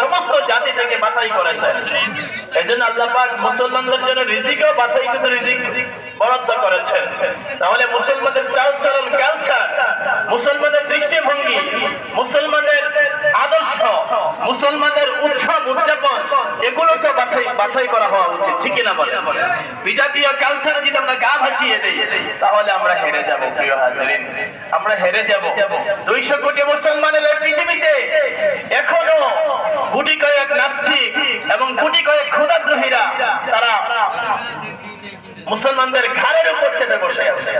সমস্ত বাছাই করেছেন। মুসলমানদের জন্য রিজিকও বাছাই রিজিক বরাদ্দ করেছেন। তাহলে মুসলমানদের মুসলমানদের দৃষ্টিভঙ্গি, মুসলমানদের আদর্শ, মুসলমানদের উৎসব, উদযাপন, এগুলো তো বাছাই বাছাই করা হওয়া উচিত, ঠিক না বলে বিজাতীয় কালচারে যদি আমরা গা ভাসিয়ে দেই, তাহলে আমরা হেরে যাব, প্রিয় হাজারিন। আমরা হেরে যাব। দুইশো কোটি মুসলমানের পৃথিবীতে মুসলমানদের ঘাড়ের উপর চেপে বসে আছে।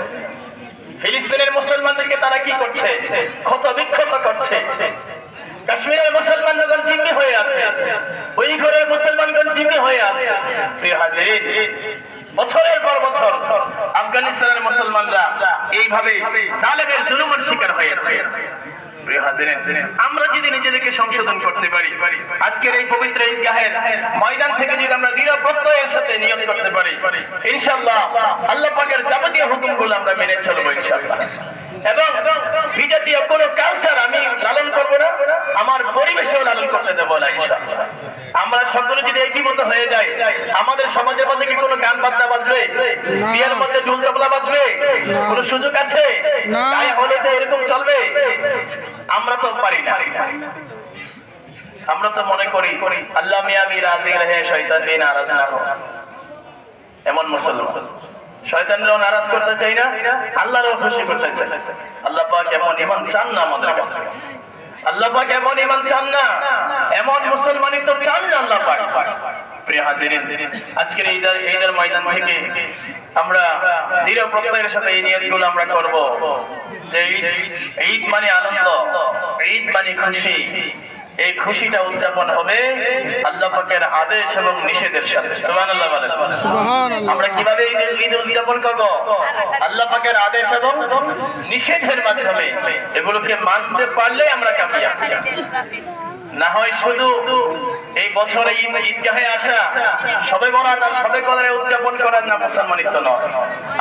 ফিলিস্তিনের মুসলমানদেরকে তারা কি করছে? ক্ষত বিক্ষত করছে। কাশ্মীরের মুসলমানগণ জিম্মি হয়ে আছে। ওই ঘরের মুসলমানগণ জিম্মি হয়ে আছে। বছরের পর বছর আফগানিস্তানের মুসলমানরা এইভাবে জালেমের জুলুমের শিকার হয়েছে। আমরা যদি নিজেদেরকে সংশোধন করতে পারি, আজকের এই পবিত্র ঈদগাহের ময়দান থেকে যদি আমরা দৃঢ় প্রত্যয়ের সাথে নিয়োগ করতে পারি, ইনশাআল্লাহ আল্লাহ পাকের যাবতীয় হুকুমগুলো আমরা মেনে চলবো ইনশাআল্লাহ। এবং বিজাতীয় কোন কালচার আমি লালন করব না আমার পরিবেশেও লালন করতে দেব না আমরা সকলে যদি একীভূত হয়ে যাই আমাদের সমাজের মধ্যে কি কোনো গান বাজনা বাজবে? বিয়ের মধ্যে ঢুল তবলা বাজবে? কোনো সুযোগ আছে? না। গায়ে হলিতে এরকম চলবে? আমরা তো পারি না। আমরা তো মনে করি আল্লাহ মিয়া রাজি রহে শয়তান বি নারাজ না হো এমন মুসলমান। শয়তানরাও নারাজ করতে চাই না আল্লাহরও খুশি করতে চাই আল্লাহ পাক এমন ইমান চান না আমাদের কাছে। আল্লাহ পাক এমন ইমান চান না, এমন মুসলমানই তো চান না আল্লাহ ময়দান আমরা দৃঢ় প্রত্যয়ের সাথে এই নিয়তগুলো আমরা করব। যে ঈদ মানে আনন্দ, ঈদ মানে খুশি। এই খুশিটা উদযাপন হবে আল্লাহ পাকের আদেশ এবং নিষেধের সাথে। সুবহানাল্লাহ বলেন। আমরা কীভাবে এই ঈদ উদযাপন করব? আল্লাহ পাকের আদেশ এবং নিষেধের মাধ্যমে। এগুলোকে মানতে পারলে আমরা কামিয়াব। না হয় শুধু এই বছরে ঈদ ঈদগাহে আসা সবে বরাত আর সবে কদরে উদযাপন করার না মুসলমানিত্ব নয়।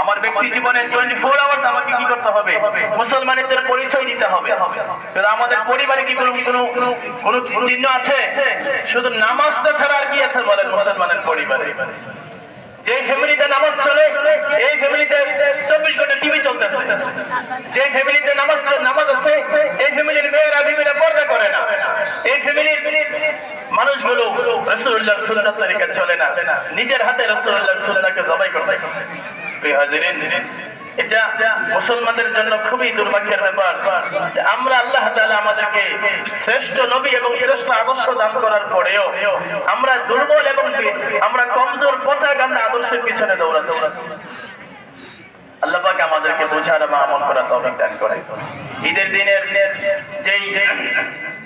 আমার ব্যক্তি জীবনে টোয়েন্টি ফোর আওয়ার্স আমাকে কি করতে হবে? মুসলমানিত্বের পরিচয় দিতে হবে। আমাদের পরিবারে কি কোনো কোনো চিহ্ন আছে? শুধু নামাজটা ছাড়া আর কি আছে বলেন মুসলমানের পরিবারে? যে ফ্যামিলিতে নামাজ চলে, এই ফ্যামিলিতে চব্বিশ ঘণ্টা টিভি চলতেছে। যে নামাজ নামাজ আছে এই ফ্যামিলির মেয়েরা বিভিন্ন পর্দা করে না এই ফ্যামিলির মানুষগুলো রসুল্লাহ সুন্নাহ তরিকা চলে না। নিজের হাতে রসুল্লাহ সুন্নাহকে জবাই করতে এটা মুসলমানদের জন্য খুবই দুর্ভাগ্যের ব্যাপার আমরা আল্লাহ আমাদেরকে শ্রেষ্ঠ নবী এবং শ্রেষ্ঠ আদর্শ দান করার পরেও আমরা দুর্বল এবং আমরা কমজোর, পচা গান্ধা আদর্শের পিছনে আমাদেরকে বোঝার এবং আমল করার তৌফিক দান করে ঈদের দিনের যেই